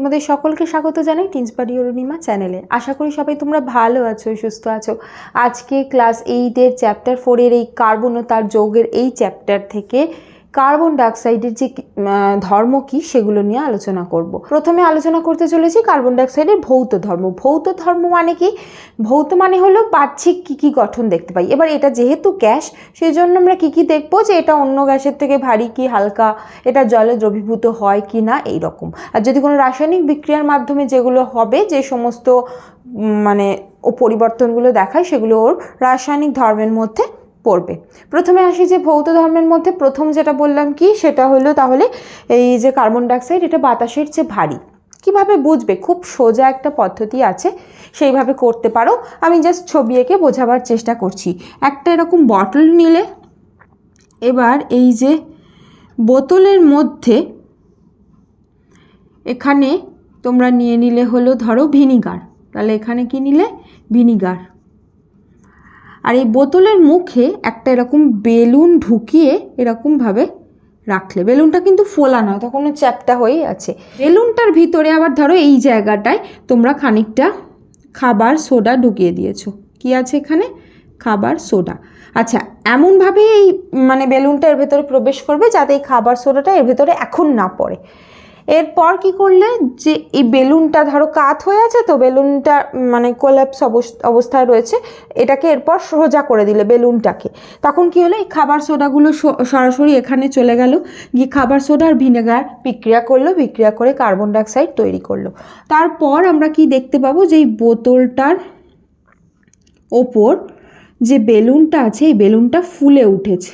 তোমাদের সকলকে স্বাগত জানাই টিনসপাডি অরুণিমা চ্যানেলে আশা করি সবাই তোমরা ভালো আছো, সুস্থ আছো। আজকে ক্লাস এইটের চ্যাপ্টার ফোরের এই কার্বন ও তার যৌগের এই চ্যাপ্টার থেকে কার্বন ডাইঅক্সাইডের যে ধর্ম কি সেগুলো নিয়ে আলোচনা করব। প্রথমে আলোচনা করতে চলেছি কার্বন ডাইঅক্সাইডের ভৌত ধর্ম। ভৌত ধর্ম মানে কি? ভৌত মানে হলো বাহ্যিক কী কী গঠন দেখতে পাই। এবার এটা যেহেতু গ্যাস সেই জন্য আমরা কী কী দেখব যে এটা অন্য গ্যাসের থেকে ভারী কি হালকা, এটা জলে দ্রবীভূত হয় কি না এই রকম আর যদি কোনো রাসায়নিক বিক্রিয়ার মাধ্যমে যেগুলো হবে, যে সমস্ত মানে ও পরিবর্তনগুলো দেখায়, সেগুলো ওর রাসায়নিক ধর্মের মধ্যে পড়বে। প্রথমে আসি যে ভৌত ধর্মের মধ্যে প্রথম যেটা বললাম কি, সেটা হলো তাহলে এই যে কার্বন ডাইঅক্সাইড, এটা বাতাসের চেয়ে ভারী। কীভাবে বুঝবে? খুব সোজা একটা পদ্ধতি আছে, সেইভাবে করতে পারো। আমি জাস্ট ছবি এঁকে বোঝাবার চেষ্টা করছি। একটা এরকম বটল নিলে, এবার এই যে বোতলের মধ্যে এখানে তোমরা নিয়ে নিলে হলো ধরো ভিনিগার। তাহলে এখানে কি নিলে? ভিনিগার। আর এই বোতলের মুখে একটা এরকম বেলুন ঢুকিয়ে এরকমভাবে রাখলে। বেলুনটা কিন্তু ফোলা নয় তখন চ্যাপটা হয়েই আছে। বেলুনটার ভিতরে আবার ধরো এই জায়গাটায় তোমরা খানিকটা খাবার, সোডা ঢুকিয়ে দিয়েছ। কি আছে এখানে? খাবার, সোডা। আচ্ছা এমনভাবে এই মানে বেলুনটা এর ভেতরে প্রবেশ করবে যাতে এই খাবার, সোডাটা এর ভেতরে এখন না পড়ে। এরপর কি করলে? যে এই বেলুনটা ধরো কাত হয়ে আছে তো, বেলুনটা মানে কোল্যাপস অবস্থায় রয়েছে, এটাকে এরপর সোজা করে দিলে বেলুনটাকে। তখন কি হলো? এই খাবার সোডাগুলো সরাসরি এখানে চলে গেল। গিয়ে খাবার সোডা আর ভিনেগার বিক্রিয়া করল, বিক্রিয়া করে কার্বন ডাইঅক্সাইড তৈরি করল। তারপর আমরা কি দেখতে পাবো? যে এই বোতলটার ওপর যে বেলুনটা আছে, এই বেলুনটা ফুলে উঠেছে।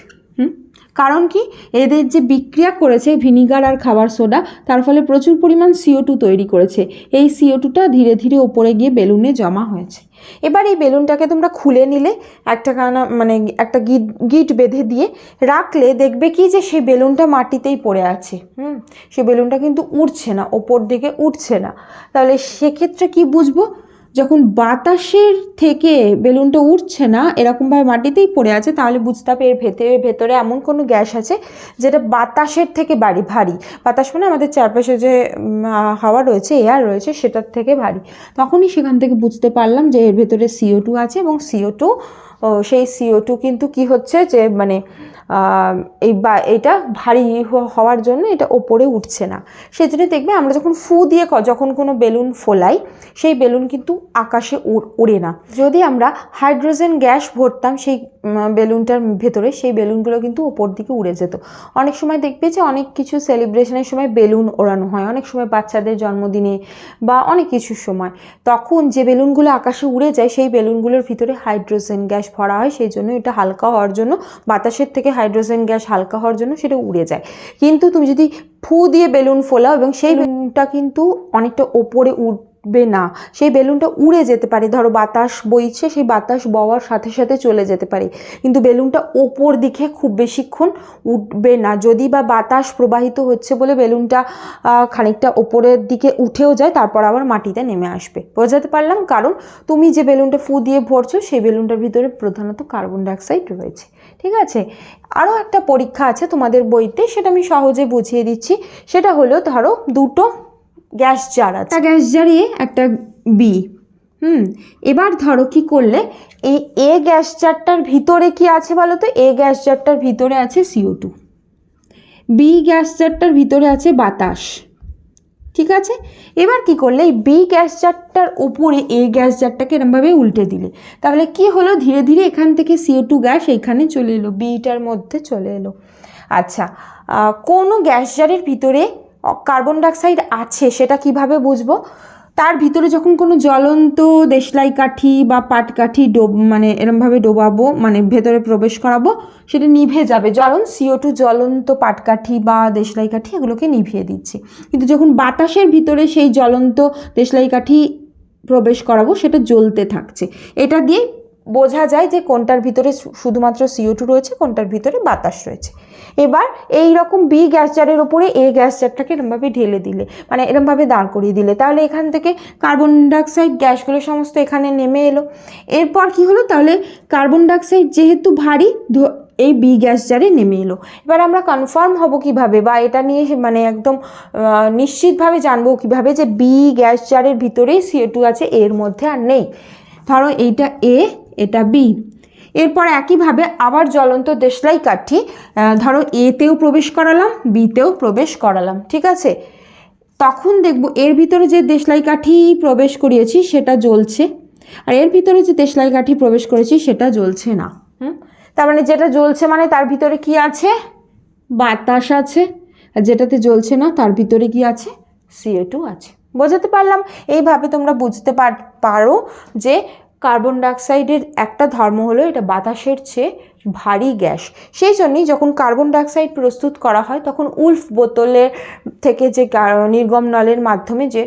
কারণ কি? এদের যে বিক্রিয়া করেছে ভিনিগার আর খাবার সোডা, তার ফলে প্রচুর পরিমাণ সিও টু তৈরি করেছে। এই সিও টুটা ধীরে ধীরে ওপরে গিয়ে বেলুনে জমা হয়েছে। এবার এই বেলুনটাকে তোমরা খুলে নিলে, একটা কানা মানে একটা গিট গিট বেঁধে দিয়ে রাখলে দেখবে কি যে সেই বেলুনটা মাটিতেই পড়ে আছে। হুম? সেই বেলুনটা কিন্তু উঠছে না, ওপর দিকে উঠছে না। তাহলে সেক্ষেত্রে কি বুঝব? যখন বাতাসের থেকে বেলুনটা উঠছে না, এরকমভাবে মাটিতেই পড়ে আছে, তাহলে বুঝতে হবে এর ভেতরে ভেতরে এমন কোনো গ্যাস আছে যেটা বাতাসের থেকে বাড়ি ভারী। বাতাস মানে আমাদের চারপাশে যে হাওয়া রয়েছে এয়ার রয়েছে, সেটার থেকে ভারী। তখনই সেখান থেকে বুঝতে পারলাম যে এর ভেতরে সিও টু আছে এবং সিও টু সেই সিও টু কিন্তু কি হচ্ছে যে মানে এই বা এটা ভারী হওয়ার জন্য এটা ওপরে উঠছে না। সেই জন্য দেখবে আমরা যখন ফু দিয়ে যখন কোনো বেলুন ফোলাই, সেই বেলুন কিন্তু আকাশে উড়ে না। যদি আমরা হাইড্রোজেন গ্যাস ভরতাম সেই বেলুনটার ভেতরে, সেই বেলুনগুলো কিন্তু ওপর দিকে উড়ে যেত। অনেক সময় দেখবে যে অনেক কিছু সেলিব্রেশনের সময় বেলুন ওড়ানো হয়। অনেক সময় বাচ্চাদের জন্মদিনে বা অনেক কিছুর সময়। তখন যে বেলুনগুলো আকাশে উড়ে যায়, সেই বেলুনগুলোর ভিতরে হাইড্রোজেন গ্যাস ভরা হয়, সেই জন্য এটা হালকা হওয়ার জন্য, বাতাসের থেকে হাইড্রোজেন গ্যাস হালকা হওয়ার জন্য সেটা উড়ে যায়। কিন্তু তুমি যদি ফু দিয়ে বেলুন ফোলাও এবং সেই বেলুনটা কিন্তু অনেকটা ওপরে উঠবে না। সেই বেলুনটা উড়ে যেতে পারে। ধরো বাতাস বইছে, সেই বাতাস বওয়ার সাথে সাথে চলে যেতে পারে। কিন্তু বেলুনটা ওপর দিকে খুব বেশিক্ষণ উঠবে না। যদি বা বাতাস প্রবাহিত হচ্ছে বলে বেলুনটা খানিকটা ওপরের দিকে উঠেও যায়, তারপর আবার মাটিতে নেমে আসবে। বোঝাতে পারলাম? কারণ তুমি যে বেলুনটা ফু দিয়ে ভরছো, সেই বেলুনটার ভিতরে প্রধানত কার্বন ডাইঅক্সাইড রয়েছে। ঠিক আছে? আরও একটা পরীক্ষা আছে তোমাদের বইতে, সেটা আমি সহজে বুঝিয়ে দিচ্ছি। সেটা হলো, ধরো দুটো গ্যাস জার আছে। গ্যাস জারিয়ে একটা বি হুম, এবার ধরো কি করলে? এই এ গ্যাস জারটার ভিতরে কি আছে বলো তো? এ গ্যাস জারটার ভিতরে আছে সিও টু বি গ্যাস জারটার ভিতরে আছে বাতাস। ঠিক আছে? এবার কি করলে? এই বি গ্যাস জারটার উপরে এ গ্যাস জারটাকে এরমভাবে উল্টে দিলে। তাহলে কি হলো? ধীরে ধীরে এখান থেকে সিও টু গ্যাস এইখানে চলে এলো। বিটার মধ্যে চলে এলো। আচ্ছা কোনো গ্যাস জারের ভিতরে কার্বন ডাইঅক্সাইড আছে, সেটা কীভাবে বুঝব? তার ভিতরে যখন কোনো জ্বলন্ত দেশলাই কাঠি বা পাটকাঠি ডোব মানে এরমভাবে ডোবাবো মানে ভেতরে প্রবেশ করাবো, সেটা নিভে যাবে। জ্বলন সিও টু জ্বলন্ত পাটকাঠি বা দেশলাই কাঠি এগুলোকে নিভিয়ে দিচ্ছে। কিন্তু যখন বাতাসের ভিতরে সেই জ্বলন্ত দেশলাই কাঠি প্রবেশ করাবো, সেটা জ্বলতে থাকছে। এটা দিয়ে বোঝা যায় যে কোনটার ভিতরে শুধুমাত্র সিও টু রয়েছে, কোনটার ভিতরে বাতাস রয়েছে। এবার এই রকম বি গ্যাস জারের ওপরে এ গ্যাস জারটাকে এরমভাবে ঢেলে দিলে মানে এরমভাবে দাঁড় করিয়ে দিলে, তাহলে এখান থেকে কার্বন ডাইঅক্সাইড গ্যাসগুলো সমস্ত এখানে নেমে এলো। এরপর কি হলো? তাহলে কার্বন ডাইঅক্সাইড যেহেতু ভারী এই বি গ্যাস জারে নেমে এলো। এবার আমরা কনফার্ম হব কীভাবে, বা এটা নিয়ে মানে একদম নিশ্চিতভাবে জানব কীভাবে যে বি গ্যাস জারের ভিতরেই সিও টু আছে, এর মধ্যে আর নেই। ধরো এইটা এ এটা বি এরপর একইভাবে আবার জ্বলন্ত দেশলাই কাঠি ধরো এতেও প্রবেশ করালাম বিতেও প্রবেশ করালাম, ঠিক আছে? তখন দেখব এর ভিতরে যে দেশলাই কাঠি প্রবেশ করিয়েছি সেটা জ্বলছে, আর এর ভিতরে যে দেশলাই কাঠি প্রবেশ করেছি সেটা জ্বলছে না, হুম? তার মানে যেটা জ্বলছে মানে তার ভিতরে কি আছে? বাতাস আছে, আর যেটাতে জ্বলছে না তার ভিতরে কি আছে? সিও টু আছে। বোঝাতে পারলাম? এইভাবে তোমরা বুঝতে পারো যে কার্বন ডাইঅক্সাইডের একটা ধর্ম হলো এটা বাতাসের চেয়ে ভারী গ্যাস। সেই জন্যই যখন কার্বন ডাইঅক্সাইড প্রস্তুত করা হয়, তখন উল্ফ বোতলের থেকে যে নির্গম নলের মাধ্যমে যে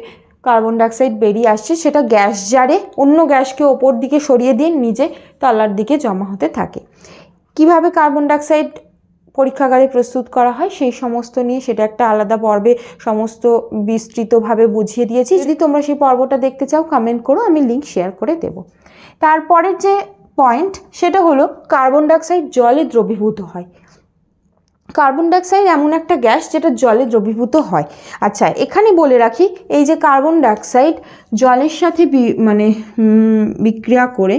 কার্বন ডাইঅক্সাইড বেরিয়ে আসছে, সেটা গ্যাস জারে অন্য গ্যাসকে ওপর দিকে সরিয়ে দিয়ে নিজে তলার দিকে জমা হতে থাকে। কীভাবে কার্বন ডাইঅক্সাইড পরীক্ষাগারে প্রস্তুত করা হয়, সেই সমস্ত নিয়ে সেটা একটা আলাদা পর্বে সমস্ত বিস্তৃতভাবে বুঝিয়ে দিয়েছি। যদি তোমরা সেই পর্বটা দেখতে চাও কমেন্ট করো, আমি লিঙ্ক শেয়ার করে দেব। তারপরের যে পয়েন্ট সেটা হলো কার্বন ডাইঅক্সাইড জলে দ্রবীভূত হয়। কার্বন ডাইঅক্সাইড এমন একটা গ্যাস যেটা জলে দ্রবীভূত হয়। আচ্ছা এখানে বলে রাখি, এই যে কার্বন ডাইঅক্সাইড জলের সাথে মানে বিক্রিয়া করে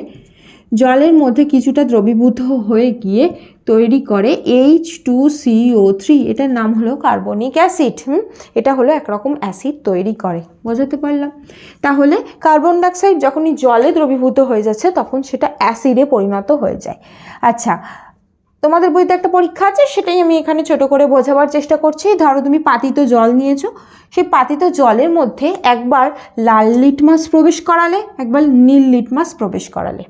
জলের মধ্যে কিছুটা দ্রবীভূত হয়ে গিয়ে তৈরি করে এইচ টু সিও থ্রি এটার নাম হলো কার্বনিক অ্যাসিড হুম? এটা হলো একরকম অ্যাসিড তৈরি করে। বোঝাতে পারলাম? তাহলে কার্বন ডাইঅক্সাইড যখনই জলে দ্রবীভূত হয়ে যাচ্ছে, তখন সেটা অ্যাসিডে পরিণত হয়ে যায়। আচ্ছা তোমাদের বইতে একটা পরীক্ষা আছে, সেটাই আমি এখানে ছোট করে বোঝাবার চেষ্টা করছি। ধরো তুমি পাতিত জল নিয়েছো, সেই পাতিত জলের মধ্যে একবার লাল লিটমাস প্রবেশ করালে, একবার নীল লিটমাস প্রবেশ করালে।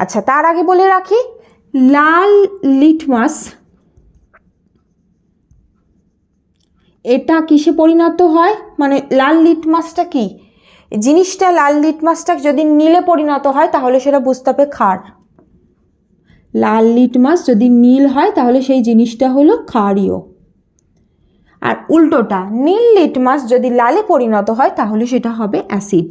আচ্ছা তার আগে বলে রাখি, লাল লিটমাস এটা কিসে পরিণত হয়? মানে লাল লিটমাসটা কি? জিনিসটা লাল লিটমাসটা যদি নীলে পরিণত হয়, তাহলে সেটা বুঝতে হবে ক্ষার। লাল লিটমাস যদি নীল হয়, তাহলে সেই জিনিসটা হলো ক্ষারীয়। আর উল্টোটা, নীল লিটমাস যদি লালে পরিণত হয়, তাহলে সেটা হবে অ্যাসিড।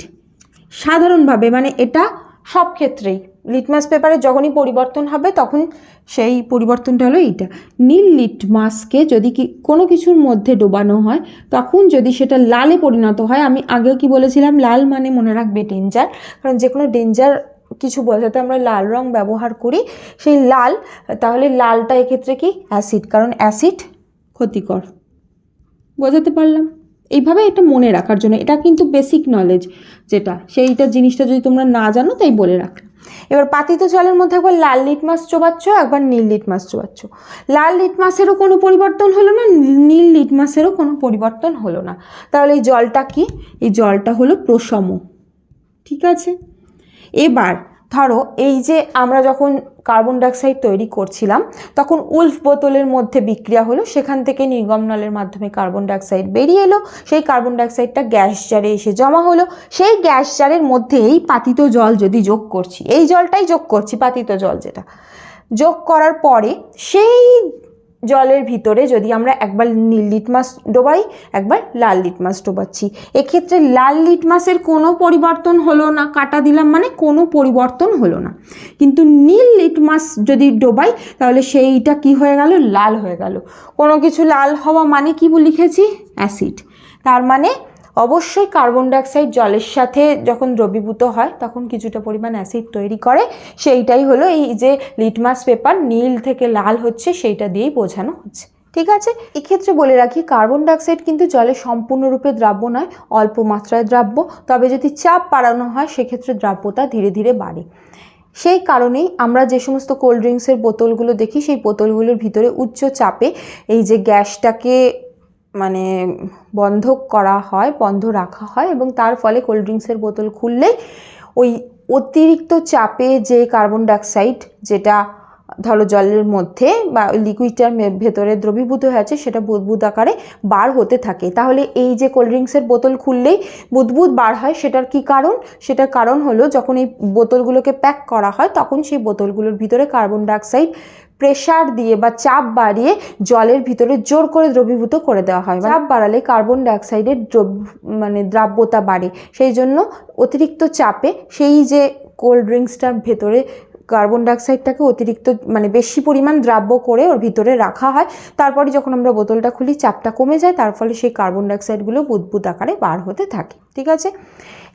সাধারণভাবে মানে এটা সব ক্ষেত্রেই। লিটমাস পেপারে যখনই পরিবর্তন হবে, তখন সেই পরিবর্তনটা হলো এইটা। নীল লিটমাসকে যদি কি কোনো কিছুর মধ্যে ডোবানো হয়, তখন যদি সেটা লালে পরিণত হয়, আমি আগেও কি বলেছিলাম, লাল মানে মনে রাখবে ডেঞ্জার কারণ যে কোনো ডেঞ্জার কিছু বোঝাতে আমরা লাল রং ব্যবহার করি, সেই লাল, তাহলে লালটা এক্ষেত্রে কি? অ্যাসিড কারণ অ্যাসিড ক্ষতিকর। বোঝাতে পারলাম? এইভাবে এটা মনে রাখার জন্য, এটা কিন্তু বেসিক নলেজ যেটা, সেইটা জিনিসটা যদি তোমরা না জানো তাই বলে রাখলাম। এবার পাতিত জলের মধ্যে একবার লাল লিটমাস চোবাচ্ছ, একবার নীল লিটমাস চোবাচ্ছ। লাল লিটমাসেরও কোনো পরিবর্তন হলো না, নীল লিটমাসেরও কোনো পরিবর্তন হলো না। তাহলে এই জলটা কি? এই জলটা হলো প্রসম। ঠিক আছে? এবার ধরো, এই যে আমরা যখন কার্বন ডাইঅক্সাইড তৈরি করছিলাম, তখন উল্ফ বোতলের মধ্যে বিক্রিয়া হলো, সেখান থেকে নির্গম নলের মাধ্যমে কার্বন ডাইঅক্সাইড বেরিয়ে এলো, সেই কার্বন ডাইঅক্সাইডটা গ্যাস জারে এসে জমা হলো, সেই গ্যাস জারের মধ্যে এই পাতিত জল যদি যোগ করছি, এই জলটাই যোগ করছি পাতিত জল যেটা, যোগ করার পরে সেই জলের ভিতরে যদি আমরা একবার নীল লিটমাস ডোবাই, একবার লাল লিটমাস ডোবাচ্ছি। এক্ষেত্রে লাল লিটমাসের কোনো পরিবর্তন হলো না, কাটা দিলাম মানে কোনো পরিবর্তন হলো না। কিন্তু নীল লিটমাস যদি ডোবাই, তাহলে সেইটা কি হয়ে গেল? লাল হয়ে গেল। কোনো কিছু লাল হওয়া মানে কি লিখেছি? অ্যাসিড। তার মানে অবশ্যই কার্বন ডাইঅক্সাইড জলের সাথে যখন দ্রবীভূত হয়, তখন কিছুটা পরিমাণ অ্যাসিড তৈরি করে। সেইটাই হলো এই যে লিটমাস পেপার নীল থেকে লাল হচ্ছে, সেইটা দিয়েই বোঝানো হচ্ছে। ঠিক আছে? এক্ষেত্রে বলে রাখি কার্বন ডাইঅক্সাইড কিন্তু জলে সম্পূর্ণরূপে দ্রাব্য নয়, অল্প মাত্রায় দ্রাব্য। তবে যদি চাপ বাড়ানো হয়, সেক্ষেত্রে দ্রাব্যতা ধীরে ধীরে বাড়ে। সেই কারণেই আমরা যে সমস্ত কোল্ড ড্রিঙ্কসের বোতলগুলো দেখি, সেই বোতলগুলোর ভিতরে উচ্চ চাপে এই যে গ্যাসটাকে মানে বন্ধ করা হয়, বন্ধ রাখা হয় এবং তার ফলে কোল্ড ড্রিঙ্কসের বোতল খুললেই ওই অতিরিক্ত চাপে যে কার্বন ডাইঅক্সাইড যেটা ধরো জলের মধ্যে বা লিকুইডটার ভেতরে দ্রবীভূত হয়ে আছে সেটা বুদবুদ আকারে বার হতে থাকে। তাহলে এই যে কোল্ড ড্রিঙ্কসের বোতল খুললেই বুদবুদ বার হয়, সেটার কি কারণ? সেটার কারণ হলো যখন এই বোতলগুলোকে প্যাক করা হয়, তখন সেই বোতলগুলোর ভিতরে কার্বন ডাইঅক্সাইড প্রেশার দিয়ে বা চাপ বাড়িয়ে জলের ভিতরে জোর করে দ্রবীভূত করে দেওয়া হয়। চাপ বাড়ালে কার্বন ডাইঅক্সাইডের মানে দ্রাব্যতা বাড়ে। সেই জন্য অতিরিক্ত চাপে সেই যে কোল্ড ড্রিঙ্কসটার ভেতরে কার্বন ডাইঅক্সাইডটাকে অতিরিক্ত মানে বেশি পরিমাণ দ্রাব্য করে ওর ভিতরে রাখা হয়। তারপরে যখন আমরা বোতলটা খুলি, চাপটা কমে যায়, তার ফলে সেই কার্বন ডাইঅক্সাইডগুলো বুদবুদ আকারে বার হতে থাকে, ঠিক আছে?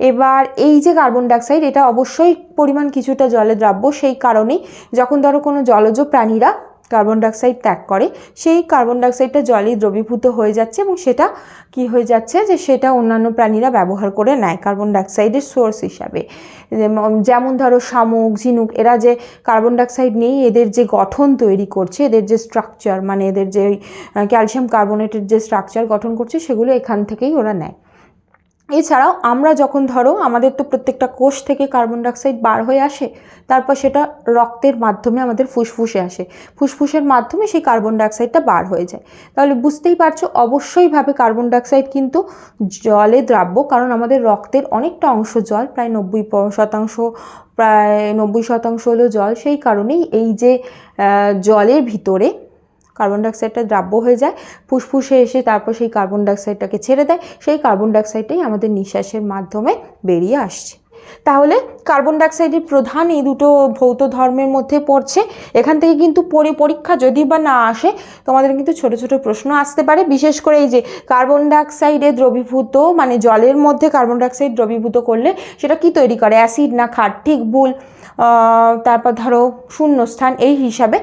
এবার এই যে কার্বন ডাইঅক্সাইড এটা অবশ্যই পরিমাণ কিছুটা জলে দ্রাব্য, সেই কারণেই যখন ধরো কোনো জলজ প্রাণীরা কার্বন ডাইঅক্সাইড ত্যাগ করে, সেই কার্বন ডাইঅক্সাইডটা জলে দ্রবীভূত হয়ে যাচ্ছে এবং সেটা কি হয়ে যাচ্ছে যে সেটা অন্যান্য প্রাণীরা ব্যবহার করে নেয় কার্বন ডাইঅক্সাইডের সোর্স হিসাবে। যেম- যেমন ধরো শামুক, ঝিনুক, এরা যে কার্বন ডাইঅক্সাইড নিয়েই এদের যে গঠন তৈরি করছে, এদের যে স্ট্রাকচার মানে এদের যে ক্যালসিয়াম কার্বনেটের যে স্ট্রাকচার গঠন করছে, সেগুলো এখান থেকেই ওরা নেয়। এছাড়াও আমরা যখন ধরো আমাদের তো প্রত্যেকটা কোষ থেকে কার্বন ডাইঅক্সাইড বার হয়ে আসে, তারপর সেটা রক্তের মাধ্যমে আমাদের ফুসফুসে আসে। ফুসফুসের মাধ্যমে সেই কার্বন ডাইঅক্সাইডটা বার হয়ে যায়। তাহলে বুঝতেই পারছ অবশ্যইভাবে কার্বন ডাইঅক্সাইড কিন্তু জলে দ্রাব্য, কারণ আমাদের রক্তের অনেকটা অংশ জল, প্রায় নব্বই শতাংশ, প্রায় নব্বই শতাংশ হলো জল। সেই কারণেই এই যে জলের ভিতরে কার্বন ডাইঅক্সাইডটা দ্রাব্য হয়ে যায়, ফুসফুসে এসে তারপর সেই কার্বন ডাইঅক্সাইডটাকে ছেড়ে দেয়, সেই কার্বন ডাইঅক্সাইডটাই আমাদের নিঃশ্বাসের মাধ্যমে বেরিয়ে আসছে। তাহলে কার্বন ডাইঅক্সাইডের প্রধান এই দুটো ভৌত ধর্মের মধ্যে পড়ছে। এখান থেকে কিন্তু পরি পরীক্ষা যদি বা না আসে, তোমাদের কিন্তু ছোট ছোট প্রশ্ন আসতে পারে। বিশেষ করে এই যে কার্বন ডাইঅক্সাইডে দ্রবীভূত মানে জলের মধ্যে কার্বন ডাইঅক্সাইড দ্রবীভূত করলে সেটা কি তৈরি করে? অ্যাসিড না ক্ষার ঠিক ভুল। তারপর ধরো শূন্যস্থান, এই হিসাবে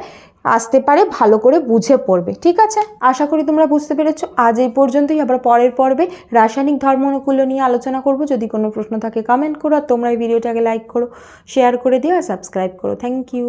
আসতে পারে, ভালো করে বুঝে পড়বে, ঠিক আছে? আশা করি তোমরা বুঝতে পেরেছ। আজ এই পর্যন্তই, আবার পরের পর্বে রাসায়নিক ধর্ম অনুকূল্য নিয়ে আলোচনা করব। যদি কোনো প্রশ্ন থাকে কমেন্ট করো, আর তোমরা এই ভিডিওটাকে লাইক করো শেয়ার করে দিও, আর সাবস্ক্রাইব করো। Thank you